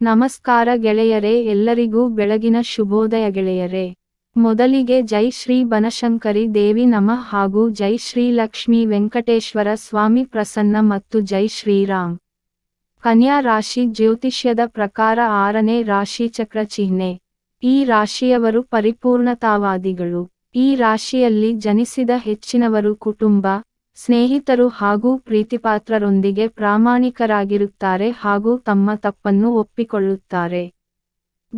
ನಮಸ್ಕಾರ ಗೆಳೆಯರೇ, ಎಲ್ಲರಿಗೂ ಬೆಳಗಿನ ಶುಭೋದಯ ಗೆಳೆಯರೇ. ಮೊದಲಿಗೆ ಜೈ ಶ್ರೀ ಬನಶಂಕರಿ ದೇವಿ ನಮ ಹಾಗೂ ಜೈ ಶ್ರೀ ಲಕ್ಷ್ಮೀ ವೆಂಕಟೇಶ್ವರ ಸ್ವಾಮಿ ಪ್ರಸನ್ನ ಮತ್ತು ಜೈ ಶ್ರೀರಾಮ್. ಕನ್ಯಾ ರಾಶಿ ಜ್ಯೋತಿಷ್ಯದ ಪ್ರಕಾರ ಆರನೇ ರಾಶಿ ಚಕ್ರ ಚಿಹ್ನೆ. ಈ ರಾಶಿಯವರು ಪರಿಪೂರ್ಣತಾವಾದಿಗಳು. ಈ ರಾಶಿಯಲ್ಲಿ ಜನಿಸಿದ ಹೆಚ್ಚಿನವರು ಕುಟುಂಬ ಸ್ನೇಹಿತರು ಹಾಗೂ ಪ್ರೀತಿಪಾತ್ರರೊಂದಿಗೆ ಪ್ರಾಮಾಣಿಕರಾಗಿರುತ್ತಾರೆ ಹಾಗೂ ತಮ್ಮ ತಪ್ಪನ್ನು ಒಪ್ಪಿಕೊಳ್ಳುತ್ತಾರೆ.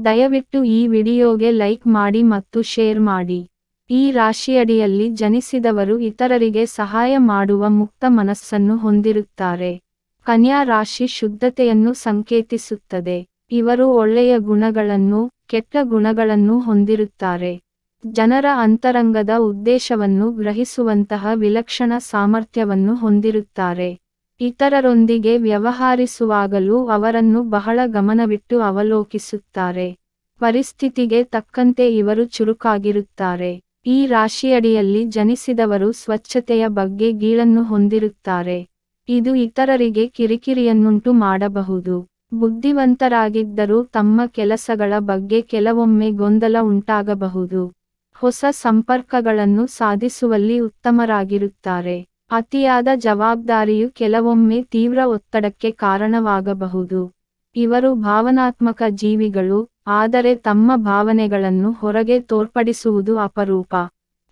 ದಯವಿಟ್ಟು ಈ ವಿಡಿಯೋಗೆ ಲೈಕ್ ಮಾಡಿ ಮತ್ತು ಶೇರ್ ಮಾಡಿ. ಈ ರಾಶಿಯಡಿಯಲ್ಲಿ ಜನಿಸಿದವರು ಇತರರಿಗೆ ಸಹಾಯ ಮಾಡುವ ಮುಕ್ತ ಮನಸ್ಸನ್ನು ಹೊಂದಿರುತ್ತಾರೆ. ಕನ್ಯಾ ರಾಶಿ ಶುದ್ಧತೆಯನ್ನು ಸಂಕೇತಿಸುತ್ತದೆ. ಇವರು ಒಳ್ಳೆಯ ಗುಣಗಳನ್ನು, ಕೆಟ್ಟ ಗುಣಗಳನ್ನು ಹೊಂದಿರುತ್ತಾರೆ. ಜನರ ಅಂತರಂಗದ ಉದ್ದೇಶವನ್ನು ಗ್ರಹಿಸುವಂತಹ ವಿಲಕ್ಷಣ ಸಾಮರ್ಥ್ಯವನ್ನು ಹೊಂದಿರುತ್ತಾರೆ. ಇತರರೊಂದಿಗೆ ವ್ಯವಹರಿಸುವಾಗಲೂ ಅವರನ್ನು ಬಹಳ ಗಮನವಿಟ್ಟು ಅವಲೋಕಿಸುತ್ತಾರೆ. ಪರಿಸ್ಥಿತಿಗೆ ತಕ್ಕಂತೆ ಇವರು ಚುರುಕಾಗಿರುತ್ತಾರೆ. ಈ ರಾಶಿಯಡಿಯಲ್ಲಿ ಜನಿಸಿದವರು ಸ್ವಚ್ಛತೆಯ ಬಗ್ಗೆ ಗೀಳನ್ನು ಹೊಂದಿರುತ್ತಾರೆ. ಇದು ಇತರರಿಗೆ ಕಿರಿಕಿರಿಯನ್ನುಂಟು ಮಾಡಬಹುದು. ಬುದ್ಧಿವಂತರಾಗಿದ್ದರೂ ತಮ್ಮ ಕೆಲಸಗಳ ಬಗ್ಗೆ ಕೆಲವೊಮ್ಮೆ ಗೊಂದಲ ಉಂಟಾಗಬಹುದು. ಹೊಸ ಸಂಪರ್ಕಗಳನ್ನು ಸಾಧಿಸುವಲ್ಲಿ ಉತ್ತಮರಾಗಿರುತ್ತಾರೆ. ಅತಿಯಾದ ಜವಾಬ್ದಾರಿಯು ಕೆಲವೊಮ್ಮೆ ತೀವ್ರ ಒತ್ತಡಕ್ಕೆ ಕಾರಣವಾಗಬಹುದು. ಇವರು ಭಾವನಾತ್ಮಕ ಜೀವಿಗಳು, ಆದರೆ ತಮ್ಮ ಭಾವನೆಗಳನ್ನು ಹೊರಗೆ ತೋರ್ಪಡಿಸುವುದು ಅಪರೂಪ.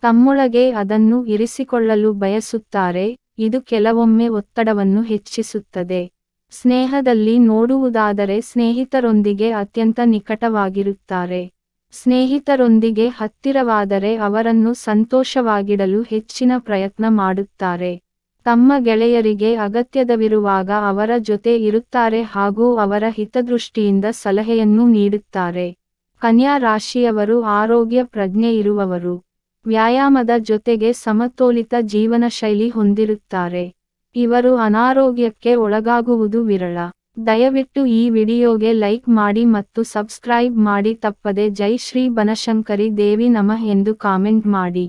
ತಮ್ಮೊಳಗೆ ಅದನ್ನು ಇರಿಸಿಕೊಳ್ಳಲು ಬಯಸುತ್ತಾರೆ, ಇದು ಕೆಲವೊಮ್ಮೆ ಒತ್ತಡವನ್ನು ಹೆಚ್ಚಿಸುತ್ತದೆ. ಸ್ನೇಹದಲ್ಲಿ ನೋಡುವುದಾದರೆ ಸ್ನೇಹಿತರೊಂದಿಗೆ ಅತ್ಯಂತ ನಿಕಟವಾಗಿರುತ್ತಾರೆ. ಸ್ನೇಹಿತರೊಂದಿಗೆ ಹತ್ತಿರವಾದರೆ ಅವರನ್ನು ಸಂತೋಷವಾಗಿಡಲು ಹೆಚ್ಚಿನ ಪ್ರಯತ್ನ ಮಾಡುತ್ತಾರೆ. ತಮ್ಮ ಗೆಳೆಯರಿಗೆ ಅಗತ್ಯದವಿರುವಾಗ ಅವರ ಜೊತೆ ಇರುತ್ತಾರೆ ಹಾಗೂ ಅವರ ಹಿತದೃಷ್ಟಿಯಿಂದ ಸಲಹೆಯನ್ನು ನೀಡುತ್ತಾರೆ. ಕನ್ಯಾ ರಾಶಿಯವರು ಆರೋಗ್ಯ ಪ್ರಜ್ಞೆ ಇರುವವರು. ವ್ಯಾಯಾಮದ ಜೊತೆಗೆ ಸಮತೋಲಿತ ಜೀವನ ಶೈಲಿ ಹೊಂದಿರುತ್ತಾರೆ. ಇವರು ಅನಾರೋಗ್ಯಕ್ಕೆ ಒಳಗಾಗುವುದು ವಿರಳ. ದಯವಿಟ್ಟು ಈ ವಿಡಿಯೋಗೆ ಲೈಕ್ ಮಾಡಿ ಮತ್ತು ಸಬ್ಸ್ಕ್ರೈಬ್ ಮಾಡಿ ತಪ್ಪದೆ ಜೈ ಶ್ರೀ ಬನಶಂಕರಿ ದೇವಿ ನಮಃ ಎಂದು ಕಾಮೆಂಟ್ ಮಾಡಿ.